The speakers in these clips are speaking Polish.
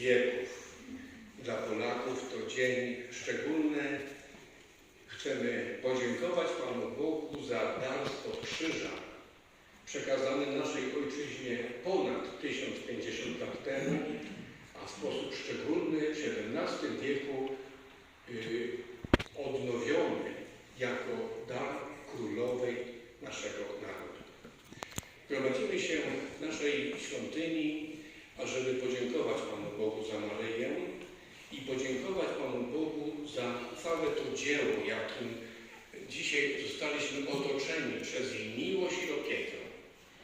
wieków. Dla Polaków to dzień szczególny. Chcemy podziękować Panu Bogu za dar krzyża, przekazany naszej ojczyźnie ponad 1050 lat temu, a w sposób szczególny w XVII wieku yy, odnowiony jako dar królowej naszego narodu. Gromadzimy się w naszej świątyni, ażeby podziękować Panu Bogu za Maryję i podziękować Panu Bogu za całe to dzieło, jakim dzisiaj zostaliśmy otoczeni przez jej miłość i opiekę,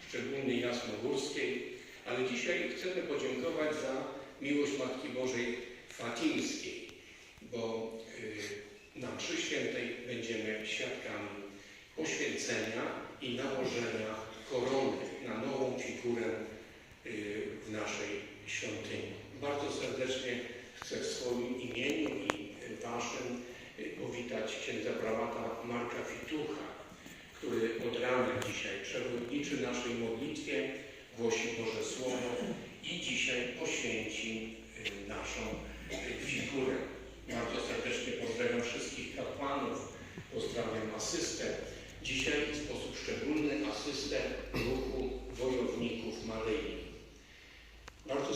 szczególnie Jasnogórskiej, ale dzisiaj chcemy podziękować za miłość Matki Bożej Fatimskiej, bo y, na mszy świętej będziemy świadkami poświęcenia i nałożenia korony na nową figurę świątyni. Bardzo serdecznie chcę w swoim imieniu i Waszym y, powitać księdza prałata Marka Fitucha, który od rana dzisiaj przewodniczy naszej modlitwie, głosi Boże Słowo i dzisiaj poświęci y, naszą y, figurę. Bardzo serdecznie pozdrawiam wszystkich kapłanów, pozdrawiam asystę. Dzisiaj w sposób szczególny asystę ruchu wojowników Maryi. Bardzo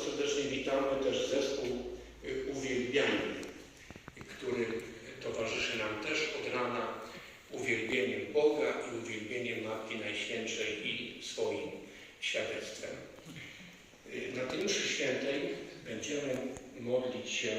witamy też zespół y, uwielbiania, który towarzyszy nam też od rana uwielbieniem Boga i uwielbieniem Matki Najświętszej i swoim świadectwem. Y, Na tej świętej będziemy modlić się